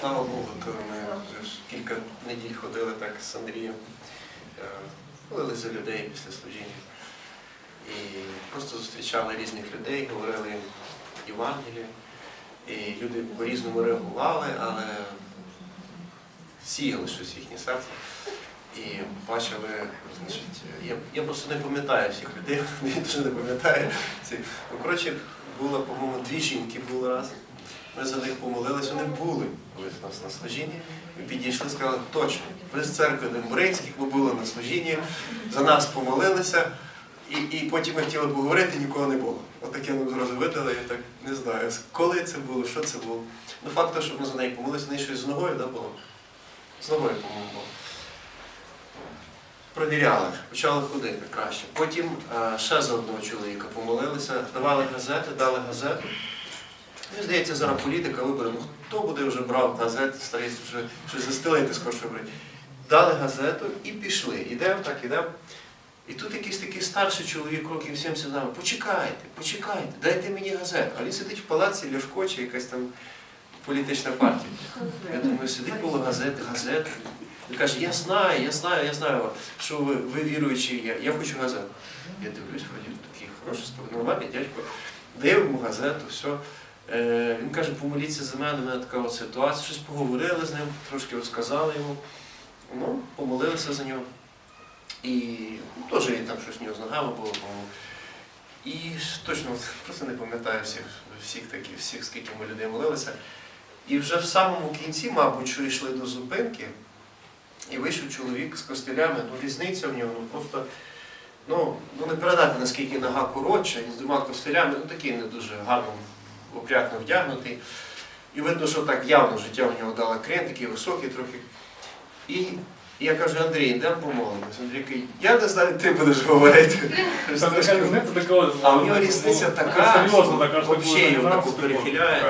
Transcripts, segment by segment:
Слава Богу, то ми вже кілька неділь ходили так з Андрієм, е, молилися за людей після служіння. І просто зустрічали різних людей, говорили їм Євангелію. І люди по-різному реагували, але сіяли щось в їхнє серце. І бачили, значить, я, я просто не пам'ятаю всіх людей, він теж не пам'ятає. Ці- Ну, коротше, було, по-моєму, дві жінки було раз. Ми за них помолилися, вони були коли у нас на служінні. Ми підійшли, сказали, точно, ви з церкви Дембуринських, ми були на служінні, за нас помолилися, і, і потім ми хотіли поговорити, нікого не було. Отаке нам зразу видали, я так не знаю, коли це було, що це було. Ну, факт, що ми за неї помолилися, в неї щось з ногою да, було. З ногою, по-моєму, було. Провіряли, почали ходити краще. Потім е, ще за одного чоловіка помолилися, давали газети, дали газету. Мені здається, зараз політика вибори. Ну хто буде вже брав газети, старість вже щось застелити скорше вибори. Дали газету і пішли. Ідемо, так, ідемо. І тут якийсь такий старший чоловік, років 70 з нами, почекайте, почекайте, дайте мені газету. А він сидить в палаці Ляшко чи якась там політична партія. Я думаю, сидить коло газети, газети. Він каже, я знаю, я знаю, я знаю, що ви, ви віруючі, я, я хочу газету. Я дивлюсь, вроді такий хороший, нормальний дядько, даю йому газету, все. Е, він каже, помоліться за мене, в мене така ситуація, щось поговорили з ним, трошки розказали йому. Ну, помолилися за нього. І ну, теж він там щось в нього з ногами було. І точно просто не пам'ятаю всіх, всіх таких, всіх, скільки ми людей молилися. І вже в самому кінці, мабуть, що йшли до зупинки, і вийшов чоловік з костелями, ну різниця в нього, ну просто ну, ну не передати, наскільки нога коротша, і з двома костелями, ну такий не дуже гарно опрятно вдягнутий. І видно, що так явно життя в нього дало крен, такий високий трохи. І я кажу, Андрій, йдемо помолимось. Андрій каже, я не знаю, ти будеш говорити. А у нього різниця така, що така, його таку перехиляє.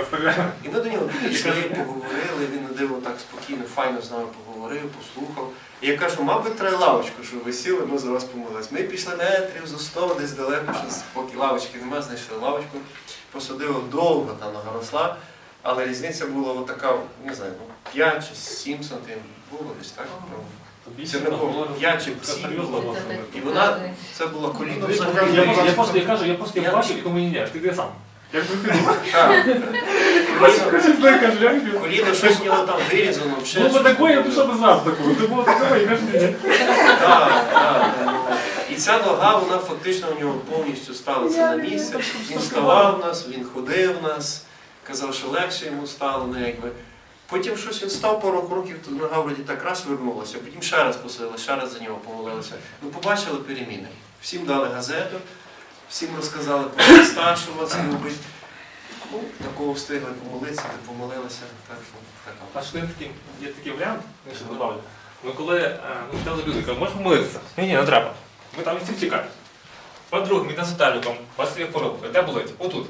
І ми до нього підійшли, поговорили, він диво так спокійно, файно з нами поговорив, послухав. І я кажу, мабуть, треба лавочку, щоб ви сіли, ми за вас помолились. Ми пішли метрів за 100, десь далеко, щось, поки лавочки немає, знайшли лавочку, посадили довго, там нога росла, але різниця була отака, не знаю, ну, 5 чи 7 сантиметрів було десь так. ну. Не. Я чи. І вона, це було коліно Я, взагалі. я, я просто я кажу, я просто Я- я бачив, і думаю, ні, ти де сам. Як би ти не би. коліно щось в нього там вирізано, Ну, ще бо такое, я пішов без вас такого. Ти було такого, і кажеш, ні. Так, так. І ця нога, вона фактично у нього повністю ставиться на місце. Він ставав в нас, він ходив в нас, казав, що легше йому стало, ну якби. Потім щось він став пару кроків, то нога вроді так раз вернулася, потім ще раз посилили, ще раз за нього помолилися. Ну, побачили переміни. Всім дали газету, всім розказали про Христа, що вас любить. Ну, такого встигли помолитися, не помолилися. Так що така. Є такий, є такий варіант, я ще добавлю. Ми коли е, ну, питали люди, кажуть, можеш помилитися? Ні, ні, не треба. Ми там всі втікають. По-друге, ми на сотеліком, бачите, як хвороба. Де болить? Отут.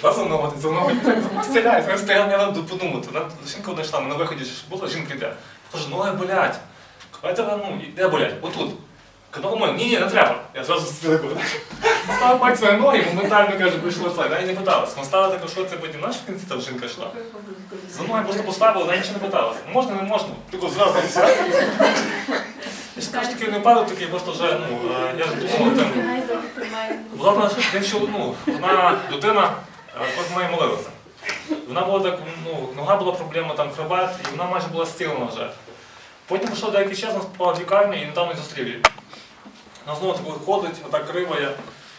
Два за мною, за мною. Стріляють, ми стояли, я надо подумати. Нам жінка одна йшла, ми на виході ж була, жінка йде. Каже, ноги болять. Давайте, ну, де болять? Отут. Казав, ні, ні, не треба. Я зразу здалеку. Став бать свої ноги, моментально каже, прийшло це. Навіть не питалась. Ми стали так, що це потім наш в кінці там жінка йшла. За мною просто поставили, вона нічого не питалася. Можна, не можна. Тільки зразу все. Я ж кажу, такий випадок такий, просто вже, ну, е, я ж думав, там, була вона тим, що, ну, вона людина, е, кожен неї молилася. Вона була так, ну, нога була проблема, там хребет, і вона майже була зцілена вже. Потім пройшов деякий час, вона попала в лікарню і недавно зустрів її. Вона знову так ходить, отак криває.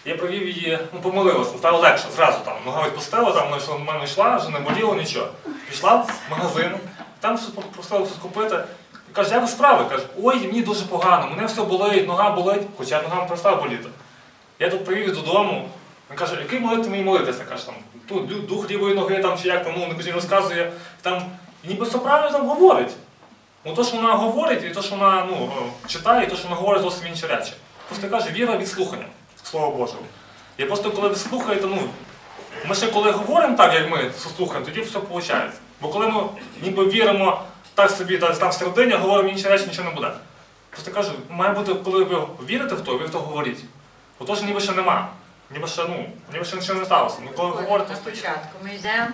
Я провів її, ну помилилася, стало легше, зразу там. Нога відпустила, там вона в мене йшла, вже не боліло нічого. Пішла в магазин, там щось попросила щось купити. І каже, як ви справи? Каже, ой, мені дуже погано, мене все болить, нога болить, хоча нога перестала боліти. Я тут привів додому. Він каже, який молити мені молитися? Каже, там, тут дух лівої ноги там чи як там, ну, не кажу, розказує. Там, ніби все правильно там говорить. Ну, то, що вона говорить, і то, що вона ну, е, читає, і то, що вона говорить, зовсім інші речі. Просто каже, віра від слухання, Слова Божого. І просто коли ви слухаєте, ну, ми ще коли говоримо так, як ми слухаємо, тоді все виходить. Бо коли ми ніби віримо так собі, та- там всередині, говоримо інші речі, нічого не буде. Просто кажу, має бути, коли ви вірите в то, ви в то говоріть. Бо то ж ніби ще нема. Ніби ще, ну, ніби ще нічого не сталося. Ну, коли ви говорите, то початку. Ми йдемо,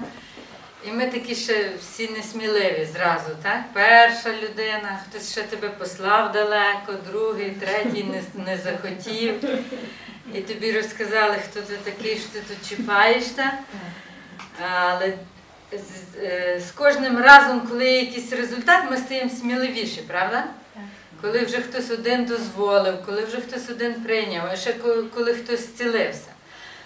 І ми такі ще всі несміливі зразу, так? Перша людина, хтось ще тебе послав далеко, другий, третій не, не захотів. І тобі розказали, хто ти такий, що ти тут чіпаєшся. Але з, е, з кожним разом, коли є якийсь результат, ми стаємо сміливіші, правда? Коли вже хтось один дозволив, коли вже хтось один прийняв, а ще коли, коли хтось зцілився.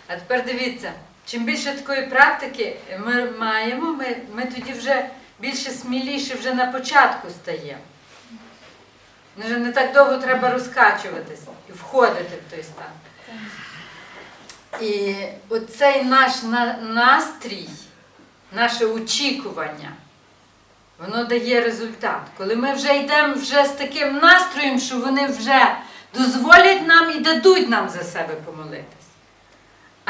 А тепер дивіться, чим більше такої практики ми маємо, ми, ми тоді вже більше сміліші вже на початку стаємо. Вже не так довго треба розкачуватися і входити в той стан. І оцей наш на- настрій, наше очікування, воно дає результат. Коли ми вже йдемо вже з таким настроєм, що вони вже дозволять нам і дадуть нам за себе помолитись.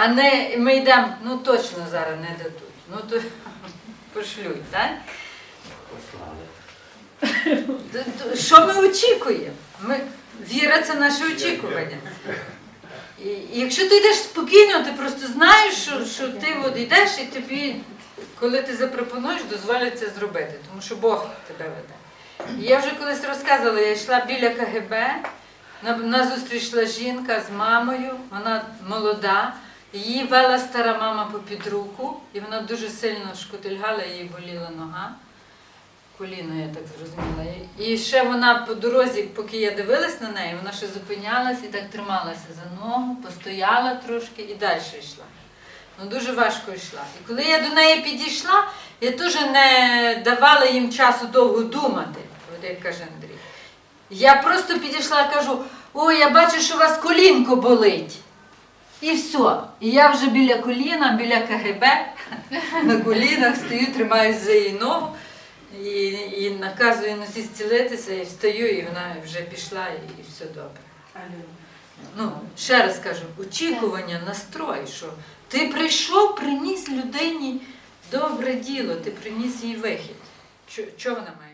А не ми йдемо, ну точно зараз не дадуть. Ну то пошлють, так? Що ми очікуємо? Ми, віра це наше очікування. І, і якщо ти йдеш спокійно, ти просто знаєш, що, що ти от йдеш і тобі, коли ти запропонуєш, дозволять це зробити, тому що Бог тебе веде. І я вже колись розказувала, я йшла біля КГБ, на, на зустріч йшла жінка з мамою, вона молода, її вела стара мама попід руку, і вона дуже сильно шкутильгала, їй боліла нога. Коліно, я так зрозуміла. І ще вона по дорозі, поки я дивилась на неї, вона ще зупинялась і так трималася за ногу, постояла трошки і далі йшла. Ну дуже важко йшла. І коли я до неї підійшла, я теж не давала їм часу довго думати, от як каже Андрій. Я просто підійшла і кажу: ой, я бачу, що у вас колінко болить. І все. І я вже біля коліна, біля КГБ, на колінах стою, тримаюсь за її ногу і, і наказую носі зцілитися, і встаю, і вона вже пішла, і, і все добре. Ну, ще раз кажу, очікування, настрой, що ти прийшов, приніс людині добре діло, ти приніс їй вихід. Чого вона має?